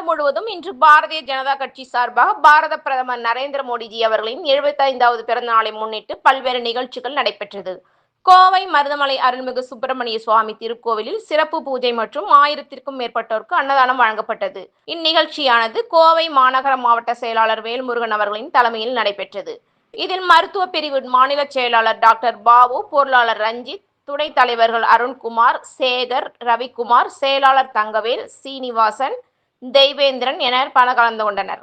நாடு முழுவதும் இன்று பாரதிய ஜனதா கட்சி சார்பாக பாரத பிரதமர் நரேந்திர மோடிஜி அவர்களின் 75வது பிறந்த நாளை முன்னிட்டு பல்வேறு நிகழ்ச்சிகள் நடைபெற்றது. கோவை மருதமலை அருள்மிகு சுப்பிரமணிய சுவாமி திருக்கோவிலில் சிறப்பு பூஜை மற்றும் ஆயிரத்திற்கும் மேற்பட்டோருக்கு அன்னதானம் வழங்கப்பட்டது. இந்நிகழ்ச்சியானது கோவை மாநகர மாவட்ட செயலாளர் வேல்முருகன் அவர்களின் தலைமையில் நடைபெற்றது. இதில் மருத்துவ பிரிவு மாநில செயலாளர் டாக்டர் பாபு பொருளாளர் ரஞ்சித் துணைத் தலைவர்கள் அருண்குமார் சேகர் ரவிக்குமார் செயலாளர் தங்கவேல் சீனிவாசன் தெய்வேந்திரன் என பல கலந்து கொண்டனர்.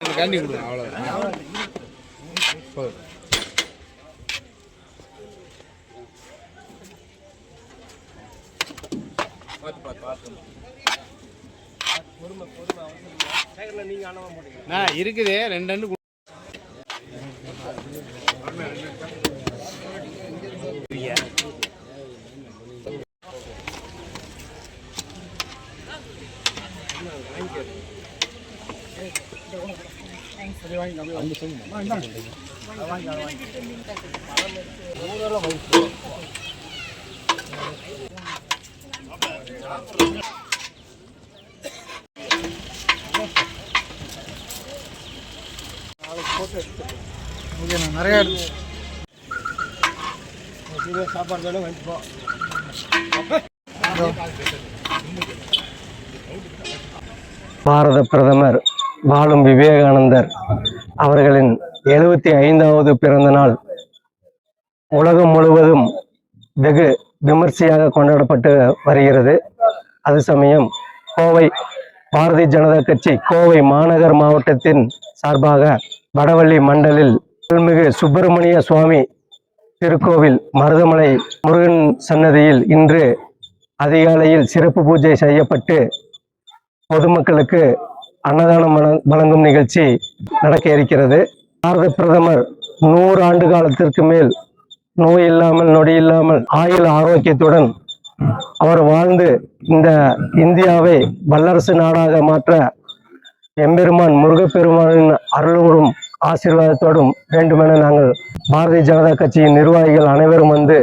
கண்டி கொடுங்க அவ்வளோ போதும் நான் இருக்குது ரெண்டு ரெண்டு ஓகேண்ணா நிறையா இருக்கு சாப்பாடு வாங்கிப்போம் பாரத பிரதமர் வாழும் விவேகானந்தர் அவர்களின் எழுபத்தி ஐந்தாவது பிறந்த நாள். உலகம் முழுவதும் வெகு விமர்சையாக கொண்டாடப்பட்டு வருகிறது. அது சமயம் கோவை பாரதிய ஜனதா கட்சி கோவை மாநகர் மாவட்டத்தின் சார்பாக வடவள்ளி மண்டலில் அருள்மிகு சுப்பிரமணிய சுவாமி திருக்கோவில் மருதமலை முருகன் சன்னதியில் இன்று அதிகாலையில் சிறப்பு பூஜை செய்யப்பட்டு பொதுமக்களுக்கு அன்னதானம் வழங்கும் நிகழ்ச்சி நடக்க இருக்கிறது. பாரத பிரதமர் நூறு ஆண்டு காலத்திற்கு மேல் நோய் இல்லாமல் நொடி இல்லாமல் ஆயுள் ஆரோக்கியத்துடன் அவர் வாழ்ந்து இந்த இந்தியாவை வல்லரசு நாடாக மாற்ற எம்பெருமான் முருகப்பெருமானின் அருளோடும் ஆசீர்வாதத்தோடும் வேண்டுமென நாங்கள் பாரதிய ஜனதா கட்சியின் நிர்வாகிகள் அனைவரும் வந்து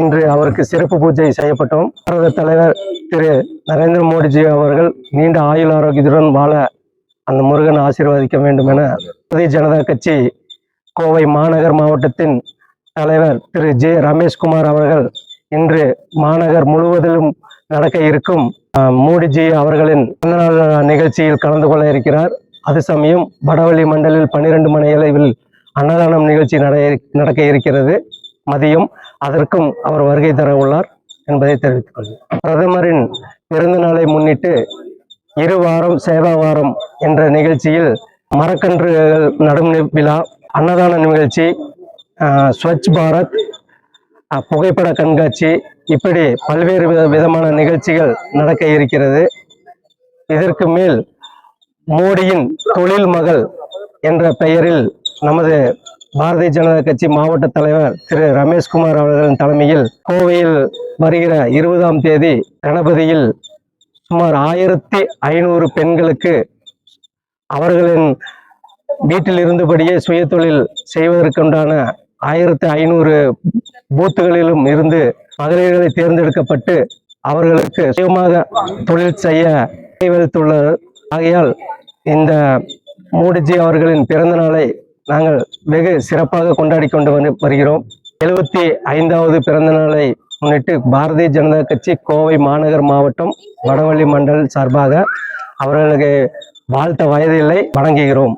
இன்று அவருக்கு சிறப்பு பூஜை செய்யப்பட்டோம். பாரத தலைவர் திரு நரேந்திர மோடிஜி அவர்கள் நீண்ட ஆயுள் ஆரோக்கியத்துடன் வாழ அந்த முருகன் ஆசீர்வதிக்க வேண்டும் என பாரதிய ஜனதா கட்சி கோவை மாநகர் மாவட்டத்தின் தலைவர் திரு ஜே ரமேஷ்குமார் அவர்கள் இன்று மாநகர் முழுவதிலும் நடக்க இருக்கும் மோடிஜி அவர்களின் பிறந்தநாள் நிகழ்ச்சியில் கலந்து கொள்ள இருக்கிறார். அது சமயம் வடவள்ளி மண்டலில் பன்னிரண்டு மணி அளவில் அன்னதானம் நிகழ்ச்சி நட நடக்க இருக்கிறது. மதியம் அதற்கும் அவர் வருகை தர உள்ளார் என்பதை தெரிவித்துக் கொள்கிறேன். பிரதமரின் பிறந்த நாளை முன்னிட்டு இரு வாரம் சேவா வாரம் என்ற நிகழ்ச்சியில் மரக்கன்று நடும் நி- விழா அன்னதான நிகழ்ச்சி ஸ்வச் பாரத் புகைப்பட கண்காட்சி இப்படி பல்வேறு வித விதமான நிகழ்ச்சிகள் நடக்க இருக்கிறது. இதற்கு மேல் மோடியின் தொழில் மகள் என்ற பெயரில் நமது பாரதிய ஜனதா கட்சி மாவட்ட தலைவர் திரு ரமேஷ்குமார் அவர்களின் தலைமையில் கோவையில் வருகிற இருபதாம் தேதி கணபதியில் சுமார் ஆயிரத்தி ஐநூறு பெண்களுக்கு அவர்களின் வீட்டில் இருந்தபடியே சுயதொழில் செய்வதற்குண்டான ஆயிரத்தி ஐநூறு பூத்துகளிலும் இருந்து மகளிர்களை தேர்ந்தெடுக்கப்பட்டு அவர்களுக்கு சுயமாக தொழில் செய்ய வைத்துள்ளது ஆகையால் இந்த மோடிஜி அவர்களின் பிறந்த நாளை நாங்கள் வெகு சிறப்பாக கொண்டாடி கொண்டு வந்து வருகிறோம். எழுபத்தி ஐந்தாவது பிறந்த நாளை முன்னிட்டு பாரதிய ஜனதா கட்சி கோவை மாநகர் மாவட்டம் வடவள்ளி மண்டல் சார்பாக அவர்களுக்கு வாழ்த்த வயதில்லை வழங்குகிறோம்